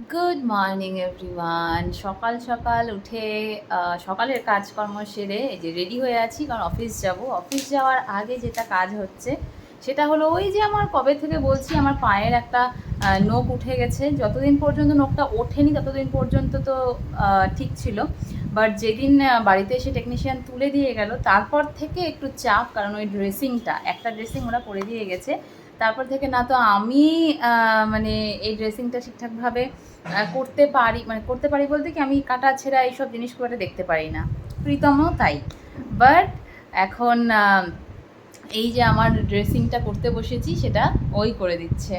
Good morning everyone সকাল সকাল উঠে সকালের কাজকর্ম সেরে এই যে রেডি হয়ে আছি, কারণ অফিস যাব। অফিস যাওয়ার আগে যেটা কাজ হচ্ছে, সেটা হলো ওই যে আমার কবে থেকে বলছি, আমার পায়ের একটা নোক উঠে গেছে। যতদিন পর্যন্ত নোকটা ওঠেনি, ততদিন পর্যন্ত তো ঠিক ছিল। বাট যেদিন বাড়িতে এসে টেকনিশিয়ান তুলে দিয়ে গেল, তারপর থেকে একটু চাপ, কারণ ওই ড্রেসিংটা একটা ড্রেসিং ওরা করে দিয়ে গেছে। তারপর থেকে না তো আমি মানে এই ড্রেসিংটা ঠিকঠাকভাবে করতে পারি মানে করতে পারি বলতে কি আমি কাটা, ছেঁড়া এইসব জিনিস খুব একটা দেখতে পারি না। প্রীতমও তাই। বাট এখন এই যে আমার ড্রেসিংটা করতে বসেছি, সেটা ওই করে দিচ্ছে।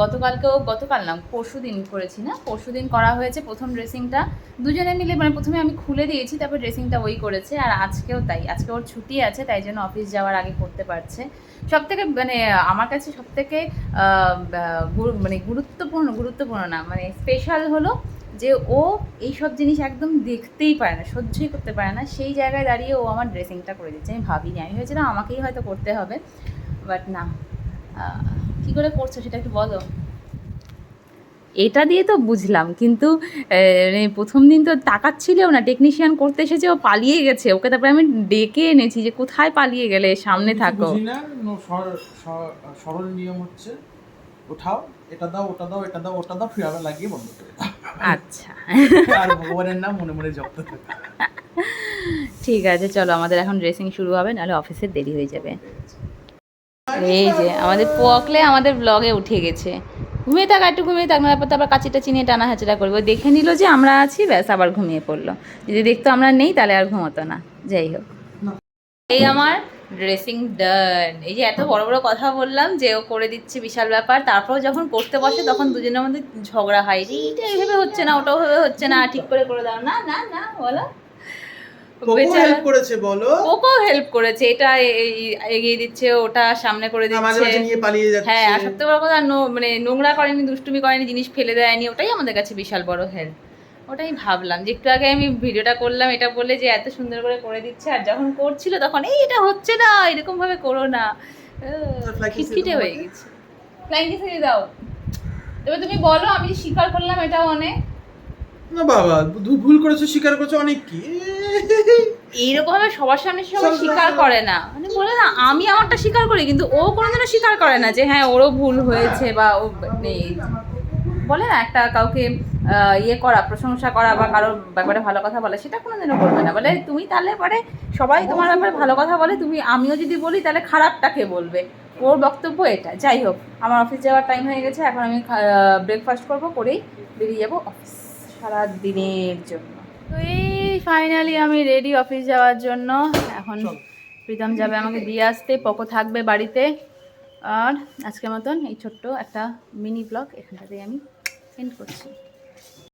গতকালকেও, গতকাল না পরশু দিন করেছি না? পরশু দিন করা হয়েছে প্রথম ড্রেসিংটা দুজনে মিলে মানে প্রথমে আমি খুলে দিয়েছি, তারপর ড্রেসিংটা ওই করেছে, আর আজকেও তাই। আজকে ওর ছুটি আছে, তাই জন্য অফিস যাওয়ার আগে করতে পারছে। সব থেকে মানে আমার কাছে সব থেকে মানে গুরুত্বপূর্ণ গুরুত্বপূর্ণ না মানে স্পেশাল হলো যে ও এইসব জিনিস একদম দেখতেই পারে না, সহ্যই করতে পারে না। সেই জায়গায় দাঁড়িয়ে ও আমার ড্রেসিংটা করে দিচ্ছে। আমি ভাবিনি, আমি ভেবেছিলাম আমাকেই হয়তো করতে হবে বাট না। কি করে করছ সেটা একটু বলো। এটা দিয়ে তো বুঝলাম কিন্তু মানে প্রথম দিন তো তাকাচ্ছিলেও না টেকনিশিয়ান করতে এসেছে ও পালিয়ে গেছে ওকে তারপরে আমি ডেকে এনেছি যে কোথায় পালিয়ে গেলে সামনে থাকো। সরল নিয়ম হচ্ছে ওঠাও এটা দাও ওটা দাও এটা দাও ওটা দাও ফির আবার লাগিয়ে বন্ধ করে আচ্ছা। আর ভগবানের নাম মনে মনে জপতে থাকো। ঠিক আছে চলো আমাদের এখন ড্রেসিং শুরু হবে নাহলে অফিসে দেরি হয়ে যাবে। এই যে, আমাদের পোকলে আমাদের ব্লগে উঠে গেছে। ঘুমিয়ে থাক একটু ঘুমিয়ে থাক তারপর তারপর কাচিটা চিনিয়ে টানা হাঁচড়া করব। দেখে নিল যে আমরা আছি, ব্যাস আবার ঘুমিয়ে পড়ল। যদি দেখতো আমরা নেই, তাহলে আর ঘুমোতো না। যাই হোক। এই আমার ড্রেসিং ডান এই যে এত বড় বড় কথা বললাম যে ও করে দিচ্ছে বিশাল ব্যাপার। তারপর যখন করতে বসে, তখন দুজনের মধ্যে ঝগড়া হয়। এইটা এইভাবে হচ্ছে না, ওটাও ভাবে হচ্ছে না। ঠিক করে করে দাও। না না না, বলো। বেচারা- হেল্প করেছে বলো? ওকেও হেল্প করেছে। এটা এগিয়ে দিচ্ছে ওটা সামনে করে মাঝে দিচ্ছে। নিয়ে পালিয়ে যাচ্ছে। হ্যাঁ আর সবথেকে বড় কথা মানে নোংরা করেনি দুষ্টুমি করেনি জিনিস ফেলে দেয়নি ওটাই আমাদের কাছে বিশাল বড় হেল্প ওটাই ভাবলাম যে একটু আগে আমি ভিডিওটা করলাম এটা বলে যে এত সুন্দর করে করে দিচ্ছে আর যখন করছিল তখন এই এটা হচ্ছে না এরকম ভাবে করো না। খিটখিটে হয়ে গেছে। ফ্লাইং দাও। এবার তুমি বলো আমি স্বীকার করলাম এটা অনেক। না বাবা ভুল করেছ স্বীকার করেছ অনেক কি? এইরকম ভাবে সবার সামনে সবাই স্বীকার করে না। মানে বলে না আমি আমারটা স্বীকার করি কিন্তু ও কোনোদিনও স্বীকার করে না যে হ্যাঁ ওরও ভুল হয়েছে বা ও নেই। বলে না একটা কাউকে ইয়ে করা প্রশংসা করা বা কারোর ব্যাপারে ভালো কথা বলে সেটা কোনোদিনও করবে না। বলে তুমি তাহলে পরে সবাই তোমার ব্যাপারে ভালো কথা বলে তুমি আমিও যদি বলি তাহলে খারাপটাকে বলবে? ওর বক্তব্য এটা। যাই হোক আমার অফিস যাওয়ার টাইম হয়ে গেছে এখন আমি ব্রেকফাস্ট করব করেই বেরিয়ে যাব অফিস সারা দিনের জন্য। তো এই ফাইনালি আমি রেডি অফিস যাওয়ার জন্য। এখন প্রীতম যাবে আমাকে দিয়ে আসতে পকো থাকবে বাড়িতে। আর আজকের মতন এই ছোট্ট একটা মিনি ব্লগ এখানটাতেই আমি এন্ড করছি।